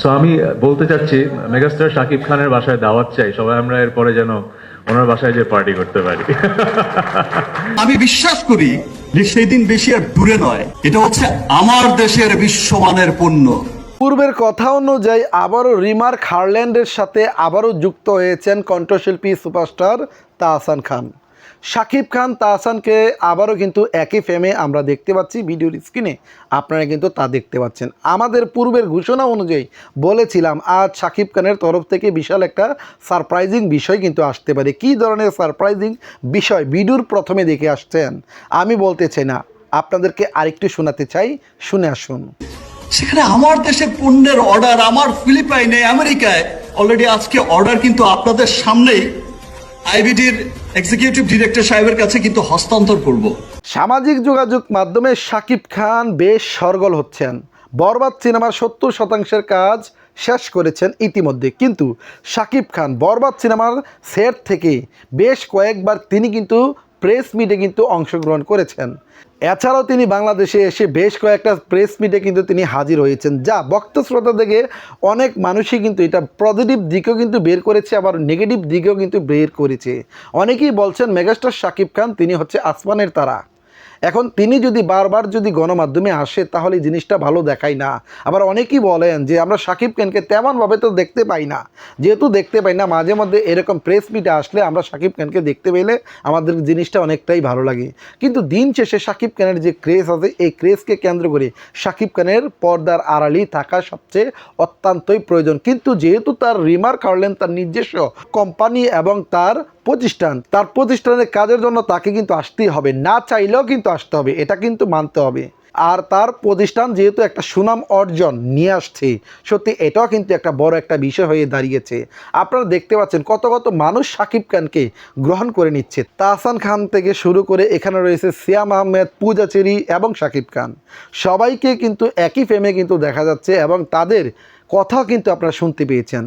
So আমি বলতে চাচ্ছি মেগাস্টার শাকিব খানের বাসায় দাওয়াত চাই সবাই আমরা এরপরে যেন ওনার বাসায় যে পার্টি করতে পারি। আমি বিশ্বাস করি যে সেই দিন বেশি আর দূরে নয়। এটা হচ্ছে আমার দেশের বিশ্বমানের পণ্য। পূর্বের কথা অনুযায়ী আবারও রিমার্ক হারল্যান্ডের সাথে আবারও যুক্ত হয়েছেন কণ্ঠশিল্পী সুপারস্টার তাহসান খান। শাকিব খান, তাহসানকে আবারও কিন্তু একই ফেমে আমরা দেখতে পাচ্ছি ভিডিওর স্ক্রিনে আপনারা কিন্তু তা দেখতে পাচ্ছেন। আমাদের পূর্বের ঘোষণা অনুযায়ী বলেছিলাম, আজ শাকিব খানের তরফ থেকে বিশাল একটা সারপ্রাইজিং বিষয় কিন্তু আসতে পারে। কী ধরনের সারপ্রাইজিং বিষয়? ভিডিওর প্রথমে দেখে আসছেন। আমি বলতে চাই না, আপনাদেরকে আরেকটু শোনাতে চাই। শুনে আসুন। সেখানে আমার দেশে পণ্যের অর্ডার আমার ফিলিপাইনে, আমেরিকায়। অলরেডি আজকে অর্ডার কিন্তু আপনাদের সামনেই। আইবিডির এক্সিকিউটিভ ডিরেক্টর সাহেবের কাছে কিন্তু হস্তান্তর করব। সামাজিক যোগাযোগ মাধ্যমে সাকিব খান বেশ সরগল হচ্ছেন। বরবাদ সিনেমার সত্তর শতাংশের কাজ শেষ করেছেন ইতিমধ্যে। কিন্তু শাকিব খান বরবাদ সিনেমার সেট থেকে বেশ কয়েকবার তিনি কিন্তু প্রেস মিটে কিন্তু অংশগ্রহণ করেছেন। এছাড়াও তিনি বাংলাদেশে এসে বেশ কয়েকটা প্রেস মিটে কিন্তু তিনি হাজির হয়েছেন, যা বক্ত শ্রোতা থেকে অনেক মানুষই কিন্তু এটা পজিটিভ দিকেও কিন্তু বের করেছে, আবার নেগেটিভ দিকেও কিন্তু বের করেছে। অনেকেই বলছেন, মেগাস্টার শাকিব খান, তিনি হচ্ছে আসমানের তারা। এখন তিনি যদি বারবার যদি গণমাধ্যমে আসে, তাহলে জিনিসটা ভালো দেখায় না। আবার অনেকেই বলেন যে, আমরা সাকিব খানকে তেমনভাবে তো দেখতে পাই না। যেহেতু দেখতে পাই না, মাঝে মধ্যে এরকম প্রেস মিটে আসলে আমরা সাকিব খানকে দেখতে পেলে আমাদের জিনিসটা অনেকটাই ভালো লাগে। কিন্তু দিন শেষে সাকিব খানের যে ক্রেজ আছে, এই ক্রেজকে কেন্দ্র করে সাকিব খানের পর্দার আড়ালি থাকা সবচেয়ে অত্যন্তই প্রয়োজন। কিন্তু যেহেতু তার রিমার্ক হারলেন তার নিজস্ব কোম্পানি এবং তার প্রতিষ্ঠান, তার প্রতিষ্ঠানের কাজের জন্য তাকে কিন্তু আসতেই হবে, না চাইলেও কিন্তু আসতে হবে, এটা কিন্তু মানতে হবে। আর তার প্রতিষ্ঠান যেহেতু একটা সুনাম অর্জন নিয়ে আসছে, সত্যি এটাও কিন্তু একটা বড় একটা বিষয় হয়ে দাঁড়িয়েছে। আপনারা দেখতে পাচ্ছেন কত কত মানুষ সাকিব খানকে গ্রহণ করে নিচ্ছে। তাহসান খান থেকে শুরু করে এখানে রয়েছে সিয়াম আহমেদ পূজাচেরি এবং সাকিব খান। সবাইকে কিন্তু একই ফেমে কিন্তু দেখা যাচ্ছে এবং তাদের কথাও কিন্তু আপনারা শুনতে পেয়েছেন।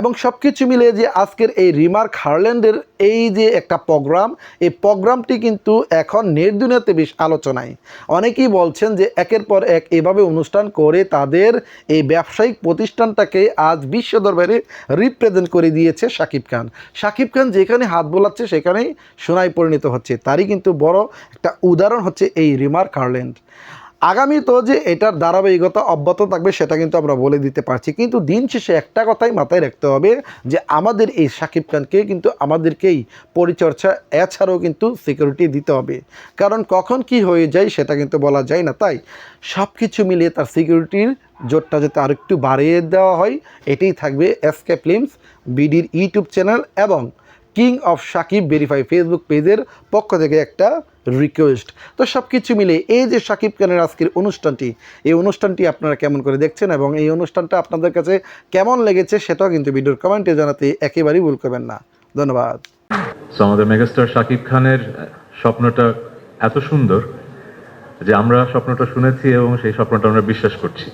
এবং সব কিছু মিলিয়ে যে আজকের এই রিমার্ক হারল্যান্ডের এই যে একটা প্রোগ্রাম, এই প্রোগ্রামটি কিন্তু এখন নির্দুনিয়াতে বেশ আলোচনায়। অনেকেই বলছেন যে একের পর এক এভাবে অনুষ্ঠান করে তাদের এই ব্যবসায়িক প্রতিষ্ঠানটাকে আজ বিশ্ব দরবারে রিপ্রেজেন্ট করে দিয়েছে শাকিব খান। শাকিব খান যেখানে হাত বোলাচ্ছে সেখানেই সোনায় পরিণত হচ্ছে। তারই কিন্তু বড় একটা উদাহরণ হচ্ছে এই রিমার্ক হারল্যান্ড। আগামী তো যে এটার ধারাবাহিকতা অব্যাহত থাকবে, সেটা কিন্তু আমরা বলে দিতে পারছি। কিন্তু দিন শেষে একটা কথাই মাথায় রাখতে হবে যে, আমাদের এই সাকিব খানকে কিন্তু আমাদেরকেই পরিচর্যা এছাড়াও কিন্তু সিকিউরিটি দিতে হবে। কারণ কখন কি হয়ে যায়, সেটা কিন্তু বলা যায় না। তাই সব কিছু মিলিয়ে তার সিকিউরিটির জোরটা যাতে আরেকটু বাড়িয়ে দেওয়া হয়, এটাই থাকবে এসকে ফিল্মস বিডির ইউটিউব চ্যানেল এবং king of Shakib verify Facebook পেজের পক্ষ থেকে একটা রিকোয়েস্ট তো সব কিছু মিলে এই যে সাকিব খানের আজকের অনুষ্ঠানটি, এই অনুষ্ঠানটি আপনারা কেমন করে দেখছেন এবং এই অনুষ্ঠানটা আপনাদের কাছে কেমন লেগেছে সেটাও কিন্তু ভিডিওর কমেন্টে জানাতে একেবারেই ভুল করবেন না। ধন্যবাদ। আমাদের মেগাস্টার শাকিব খানের স্বপ্নটা এত সুন্দর যে আমরা স্বপ্নটা শুনেছি এবং সেই স্বপ্নটা আমরা বিশ্বাস করছি।